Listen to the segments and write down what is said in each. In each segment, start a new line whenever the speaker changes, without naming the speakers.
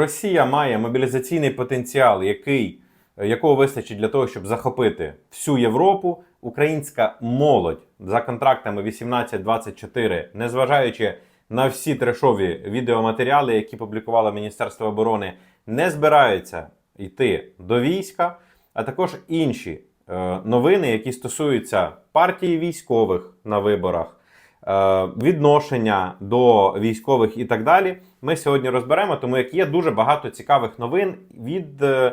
Росія має мобілізаційний потенціал, який, якого вистачить для того, щоб захопити всю Європу. Українська молодь за контрактами 18-24, незважаючи на всі трешові відеоматеріали, які публікувало Міністерство оборони, не збираються йти до війська, а також інші е, новини, які стосуються партії військових на виборах, е, відношення до військових і так далі. Ми сьогодні розберемо, тому як є дуже багато цікавих новин від е,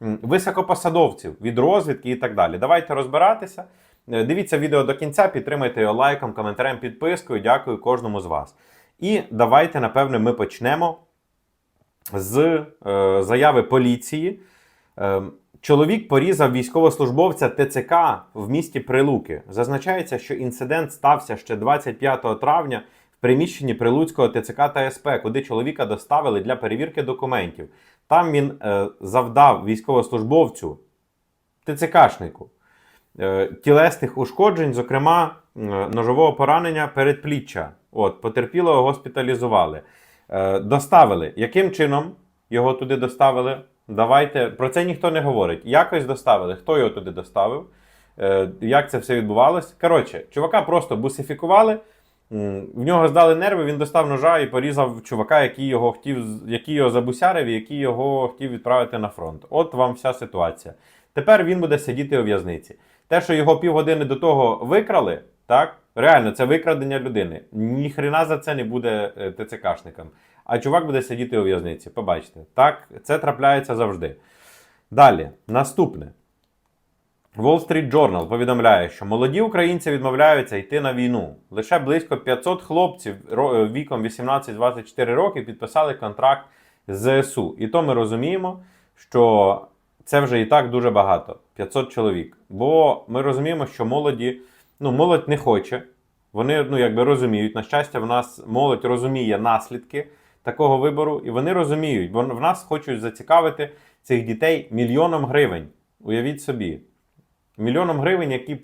високопосадовців, від розвідки і так далі. Давайте розбиратися. Е, Дивіться відео до кінця, підтримайте його лайком, коментарем, підпискою. Дякую кожному з вас. І давайте, напевне, ми почнемо з е, заяви поліції. Чоловік порізав військовослужбовця ТЦК в місті Прилуки. Зазначається, що інцидент стався ще 25 травня в приміщенні Прилуцького ТЦК та СП, куди чоловіка доставили для перевірки документів. Там він е, завдав військовослужбовцю ТЦКшнику е, тілесних ушкоджень, зокрема е, ножового поранення передпліччя. От, потерпілого госпіталізували. Е, доставили. Яким чином його туди доставили? Давайте про це ніхто не говорить. Якось доставили. Хто його туди доставив? Е, як це все відбувалось? Коротше, чувака просто бусифікували. В нього здали нерви, він достав ножа і порізав чувака, який його хотів, який його забусярив, і який його хотів відправити на фронт. От вам вся ситуація. Тепер він буде сидіти у в'язниці. Те, що його півгодини до того викрали, так, реально, це викрадення людини. Ніхрена за це не буде е, ТЦКшникам. А чувак буде сидіти у в'язниці. Побачите. Так, це трапляється завжди. Далі, наступне. Wall Street Journal повідомляє, що молоді українці відмовляються йти на війну. Лише близько 500 хлопців е, віком 18-24 роки підписали контракт з ЗСУ. І то ми розуміємо, що це вже і так дуже багато 500 чоловік. Бо ми розуміємо, що молоді, ну, молодь не хоче. Вони ну, якби розуміють. На щастя, в нас молодь розуміє наслідки такого вибору, і вони розуміють, бо в нас хочуть зацікавити цих дітей мільйоном гривень. Уявіть собі. Мільйоном гривень, які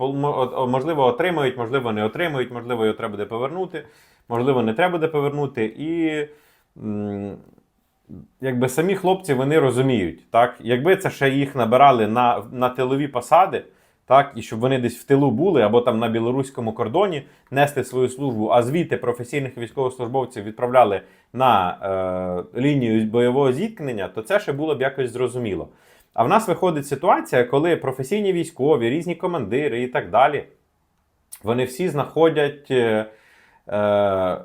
можливо отримають, можливо, не отримають, можливо, його треба буде повернути, можливо, не треба буде повернути. І якби самі хлопці вони розуміють, так? Якби це ще їх набирали на, на тилові посади, так, і щоб вони десь в тилу були або там на білоруському кордоні несли свою службу, а звідти професійних військовослужбовців відправляли на е, лінію бойового зіткнення, то це ще було б якось зрозуміло. А в нас виходить ситуація, коли професійні військові, різні командири і так далі, вони всі знаходять. Е, е,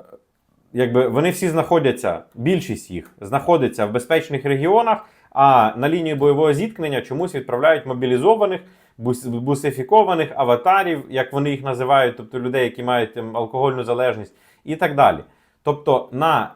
якби вони всі знаходяться, більшість їх знаходиться в безпечних регіонах, а на лінію бойового зіткнення чомусь відправляють мобілізованих, бусифікованих аватарів, як вони їх називають, тобто людей, які мають там, алкогольну залежність, і так далі. Тобто на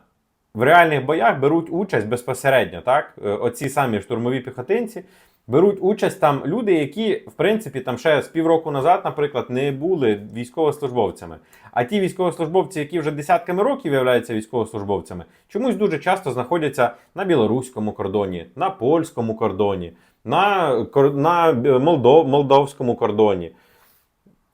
в реальних боях беруть участь безпосередньо, так? Е, Оці самі штурмові піхотинці беруть участь там люди, які, в принципі, там ще з півроку назад, наприклад, не були військовослужбовцями. А ті військовослужбовці, які вже десятками років являються військовослужбовцями, чомусь дуже часто знаходяться на білоруському кордоні, на польському кордоні, на, на молдов, молдовському кордоні.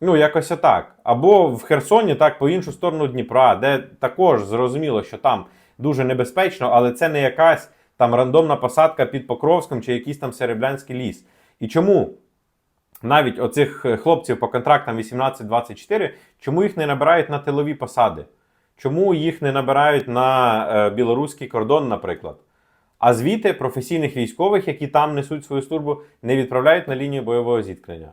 Ну, якось отак. Або в Херсоні, так, по іншу сторону Дніпра, де також зрозуміло, що там дуже небезпечно, але це не якась там рандомна посадка під Покровськом чи якийсь там Сереблянський ліс. І чому навіть оцих е, хлопців по контрактам 18-24, чому їх не набирають на тилові посади? Чому їх не набирають на е, білоруський кордон, наприклад? А звідти професійних військових, які там несуть свою службу, не відправляють на лінію бойового зіткнення.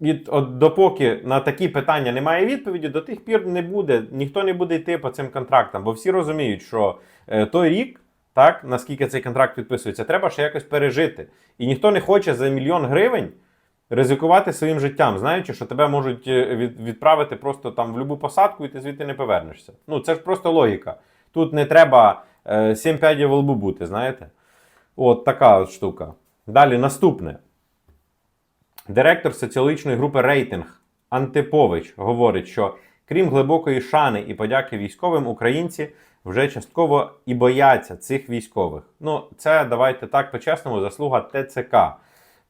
І от допоки на такі питання немає відповіді, до тих пір не буде, ніхто не буде йти по цим контрактам, бо всі розуміють, що е, той рік, так, наскільки цей контракт підписується, треба ще якось пережити. І ніхто не хоче за мільйон гривень ризикувати своїм життям, знаючи, що тебе можуть е, від, відправити просто там в будь-яку посадку, і ти звідти не повернешся. Ну, це ж просто логіка. Тут не треба е, сім п'ядів лбу бути, знаєте? От така от штука. Далі наступне. Директор соціологічної групи Рейтинг Антипович говорить, що крім глибокої шани і подяки військовим, українці вже частково і бояться цих військових. Ну, це давайте так по-чесному, заслуга ТЦК.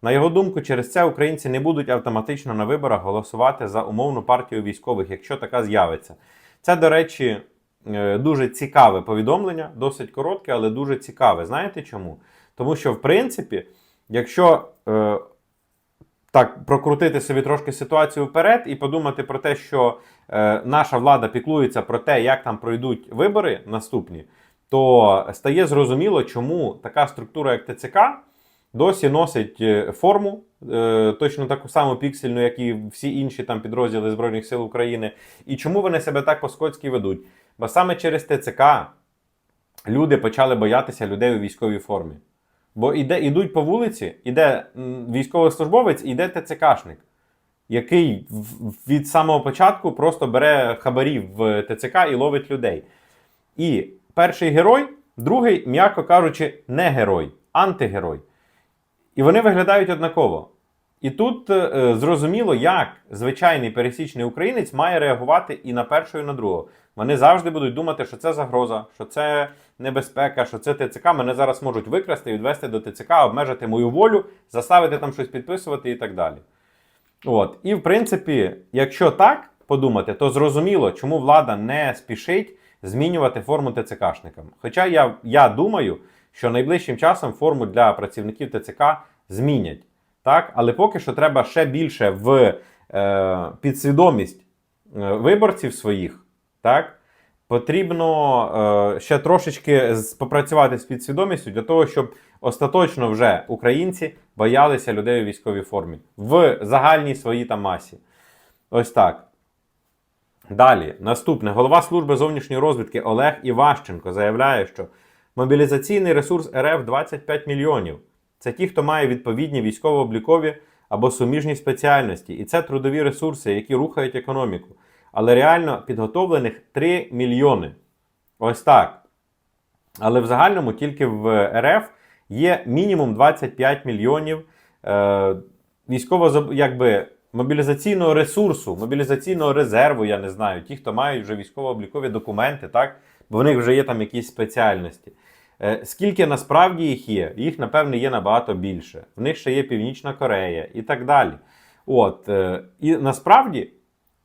На його думку, через це українці не будуть автоматично на виборах голосувати за умовну партію військових, якщо така з'явиться. Це, до речі, е, дуже цікаве повідомлення, досить коротке, але дуже цікаве. Знаєте чому? Тому що, в принципі, якщо е, так прокрутити собі трошки ситуацію вперед і подумати про те, що е, наша влада піклується про те, як там пройдуть вибори наступні, то стає зрозуміло, чому така структура, як ТЦК, досі носить е, форму, е, точно таку саму піксельну, як і всі інші там підрозділи Збройних сил України, і чому вони себе так по-скотськи ведуть. Бо саме через ТЦК люди почали боятися людей у військовій формі. Бо іде, ідуть по вулиці, іде військовослужбовець, іде ТЦКшник, який від самого початку просто бере хабарі в ТЦК і ловить людей. І перший герой, другий, м'яко кажучи, не герой, антигерой. І вони виглядають однаково. І тут е, зрозуміло, як звичайний пересічний українець має реагувати і на першого, і на другого. Вони завжди будуть думати, що це загроза, що це небезпека, що це ТЦК. Мене зараз можуть викрасти, відвести до ТЦК, обмежити мою волю, заставити там щось підписувати і так далі. От. І в принципі, якщо так подумати, то зрозуміло, чому влада не спішить змінювати форму ТЦКшникам. Хоча я, я думаю, що найближчим часом форму для працівників ТЦК змінять. Так? Але поки що треба ще більше в е, підсвідомість е, виборців своїх. Так? Потрібно е, ще трошечки попрацювати з підсвідомістю для того, щоб остаточно вже українці боялися людей у військовій формі в загальній своїй там масі. Ось так. Далі, наступне. Голова служби зовнішньої розвідки Олег Іващенко заявляє, що мобілізаційний ресурс РФ 25 мільйонів. Це ті, хто має відповідні військово-облікові або суміжні спеціальності. І це трудові ресурси, які рухають економіку. Але реально підготовлених 3 мільйони. Ось так. Але в загальному тільки в РФ є мінімум 25 мільйонів е, військово якби, мобілізаційного ресурсу, мобілізаційного резерву, я не знаю, ті, хто мають вже військово-облікові документи, так? бо в них вже є там якісь спеціальності. Е, Скільки насправді їх є? Їх, напевне, є набагато більше. В них ще є Північна Корея і так далі. От, е, і насправді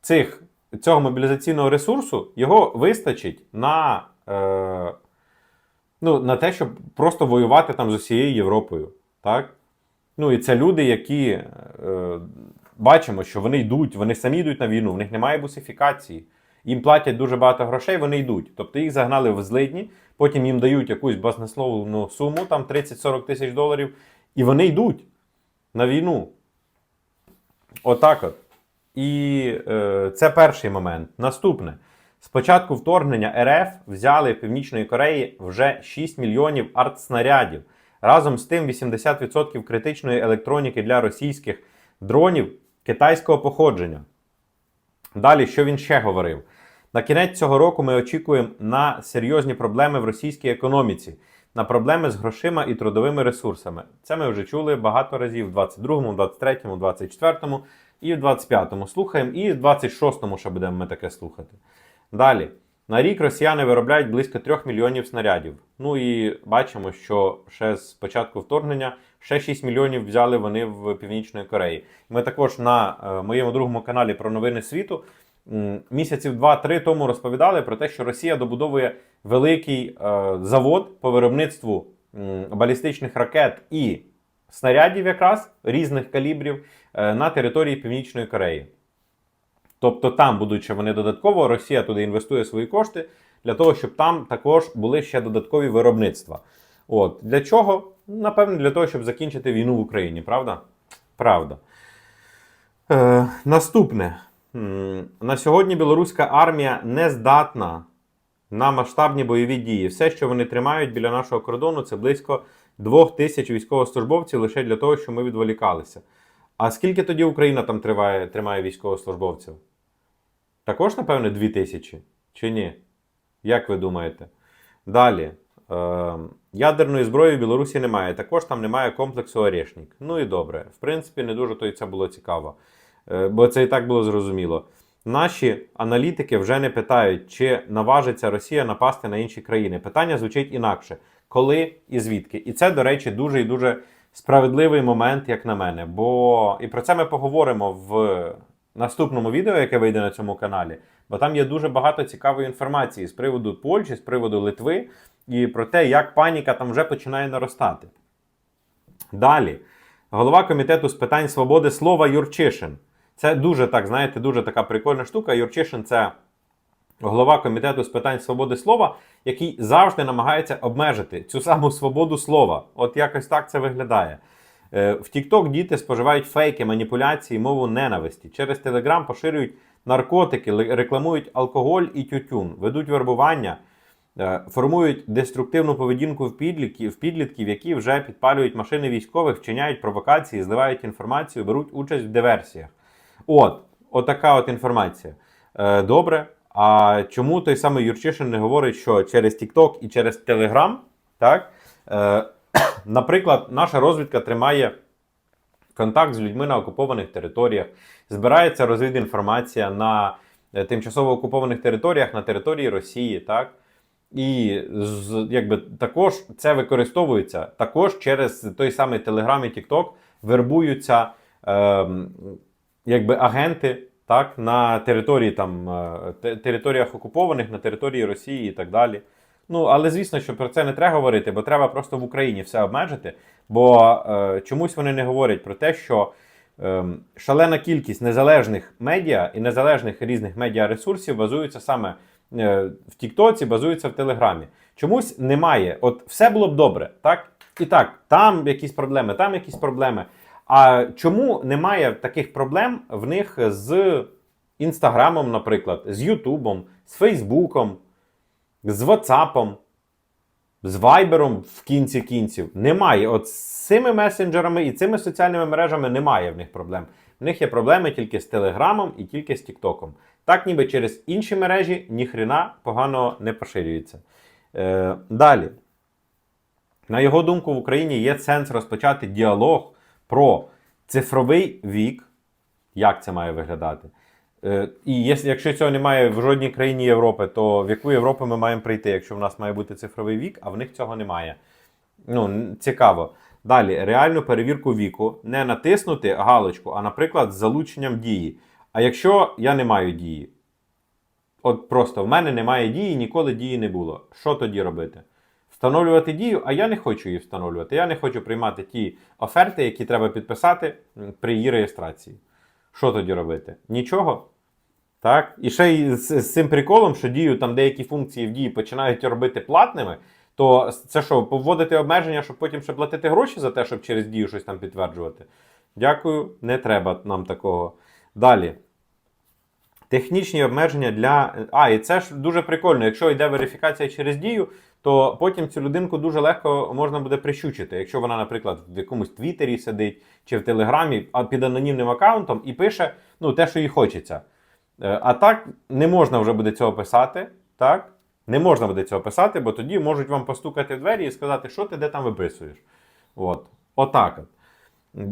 цих, цього мобілізаційного ресурсу його вистачить на, е, ну, на те, щоб просто воювати там з усією Європою. Так? Ну, і це люди, які е, бачимо, що вони йдуть, вони самі йдуть на війну, в них немає бусифікації. Їм платять дуже багато грошей, вони йдуть. Тобто їх загнали в злидні, потім їм дають якусь баснословну суму, там 30-40 тисяч доларів, і вони йдуть на війну. Отак от. І е, це перший момент. Наступне. З початку вторгнення РФ взяли в Північної Кореї вже 6 мільйонів артснарядів. Разом з тим 80% критичної електроніки для російських дронів китайського походження. Далі, що він ще говорив? На кінець цього року ми очікуємо на серйозні проблеми в російській економіці, на проблеми з грошима і трудовими ресурсами. Це ми вже чули багато разів в 22-му, 23-му, 24-му і в 25-му. Слухаємо, і в 26-му ще будемо ми таке слухати. Далі. На рік росіяни виробляють близько 3 мільйонів снарядів. Ну і бачимо, що ще з початку вторгнення ще 6 мільйонів взяли вони в Північної Кореї. Ми також на е, моєму другому каналі про новини світу місяців 2-3 тому розповідали про те, що Росія добудовує великий е, завод по виробництву балістичних ракет і снарядів, якраз різних калібрів е, на території Північної Кореї. Тобто там будуть ще вони додатково, Росія туди інвестує свої кошти для того, щоб там також були ще додаткові виробництва. От для чого? Напевно, для того, щоб закінчити війну в Україні, правда? Правда. Е, наступне. На сьогодні білоруська армія не здатна на масштабні бойові дії. Все, що вони тримають біля нашого кордону, це близько двох тисяч військовослужбовців лише для того, щоб ми відволікалися. А скільки тоді Україна там триває, тримає військовослужбовців? Також, напевне, дві тисячі? Чи ні? Як ви думаєте? Далі. Е, ядерної зброї в Білорусі немає. Також там немає комплексу Орешник. Ну і добре. В принципі, не дуже то і це було цікаво. Е, бо це і так було зрозуміло. Наші аналітики вже не питають, чи наважиться Росія напасти на інші країни. Питання звучить інакше: коли і звідки. І це, до речі, дуже і дуже справедливий момент, як на мене. Бо і про це ми поговоримо в наступному відео, яке вийде на цьому каналі. Бо там є дуже багато цікавої інформації з приводу Польщі, з приводу Литви і про те, як паніка там вже починає наростати. Далі, голова комітету з питань свободи слова Юрчишин. Це дуже так, знаєте, дуже така прикольна штука. Юрчишин це голова комітету з питань свободи слова, який завжди намагається обмежити цю саму свободу слова. От якось так це виглядає. Е, В TikTok діти споживають фейки, маніпуляції, мову ненависті. Через Telegram поширюють наркотики, рекламують алкоголь і тютюн, ведуть вербування, е, формують деструктивну поведінку в підлітків, які вже підпалюють машини військових, вчиняють провокації, зливають інформацію, беруть участь в диверсіях. От, отака от інформація. Е, добре. А чому той самий Юрчишин не говорить, що через TikTok і через Telegram, так, е, наприклад, наша розвідка тримає контакт з людьми на окупованих територіях, збирається розвідінформація на е, тимчасово окупованих територіях, на території Росії, так? І якби, також це використовується також через той самий Telegram і TikTok вербуються ем, якби агенти так, на території там, е, територіях окупованих, на території Росії і так далі. Ну, але звісно, що про це не треба говорити, бо треба просто в Україні все обмежити. Бо е, чомусь вони не говорять про те, що е, шалена кількість незалежних медіа і незалежних різних медіаресурсів базуються саме е, в Тіктоці, базуються в Телеграмі. Чомусь немає. От все було б добре, так? І так, там якісь проблеми, там якісь проблеми. А чому немає таких проблем в них з Інстаграмом, наприклад, з Ютубом, з Фейсбуком, з Ватсапом, з Вайбером в кінці кінців? Немає. От з цими месенджерами і цими соціальними мережами немає в них проблем. В них є проблеми тільки з Телеграмом і тільки з Тіктоком. Так, ніби через інші мережі ніхрена погано не поширюється. Е, далі. На його думку, в Україні є сенс розпочати діалог про цифровий вік. Як це має виглядати? Е, І якщо цього немає в жодній країні Європи, то в яку Європу ми маємо прийти, якщо в нас має бути цифровий вік, а в них цього немає. Ну, цікаво. Далі, реальну перевірку віку не натиснути галочку, а, наприклад, з залученням дії. А якщо я не маю дії, от просто в мене немає дії, ніколи дії не було. Що тоді робити? Встановлювати дію, а я не хочу її встановлювати. Я не хочу приймати ті оферти, які треба підписати при її реєстрації. Що тоді робити? Нічого. Так? І ще й з, з цим приколом, що дію там деякі функції в дії починають робити платними, то це що, вводити обмеження, щоб потім ще платити гроші за те, щоб через дію щось там підтверджувати? Дякую, не треба нам такого. Далі. Технічні обмеження для. А, і це ж дуже прикольно. Якщо йде верифікація через дію, то потім цю людинку дуже легко можна буде прищучити. Якщо вона, наприклад, в якомусь Твіттері сидить чи в Телеграмі під анонімним аккаунтом і пише ну, те, що їй хочеться. Е, А так не можна вже буде цього писати. Так? Не можна буде цього писати, бо тоді можуть вам постукати в двері і сказати, що ти де там виписуєш. От. Отак. От.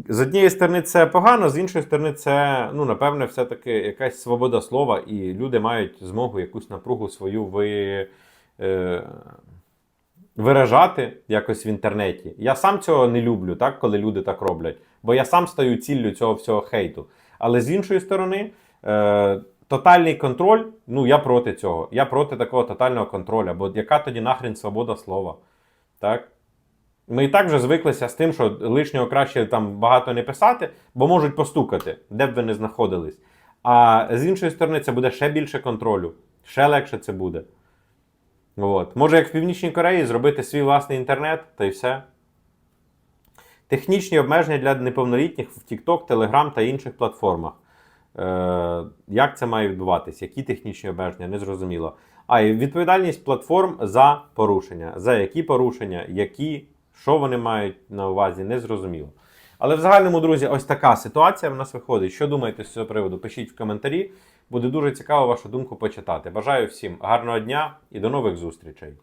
З однієї сторони, це погано, з іншої сторони, це, ну, напевне, все-таки якась свобода слова, і люди мають змогу якусь напругу свою ви, е, виражати якось в інтернеті. Я сам цього не люблю, так, коли люди так роблять, бо я сам стаю ціллю цього всього хейту. Але з іншої сторони, е, тотальний контроль, ну я проти цього. Я проти такого тотального контролю, бо яка тоді нахрен свобода слова? Так? Ми і так вже звиклися з тим, що лишнього краще там багато не писати, бо можуть постукати, де б ви не знаходились. А з іншої сторони, це буде ще більше контролю, ще легше це буде. От. Може, як в Північній Кореї, зробити свій власний інтернет та й все. Технічні обмеження для неповнолітніх в TikTok, Telegram та інших платформах. Е, як це має відбуватись? Які технічні обмеження? Незрозуміло. А і відповідальність платформ за порушення. За які порушення, які, що вони мають на увазі, незрозуміло. Але в загальному, друзі, ось така ситуація в нас виходить. Що думаєте з цього приводу? Пишіть в коментарі. Буде дуже цікаво вашу думку почитати. Бажаю всім гарного дня і до нових зустрічей.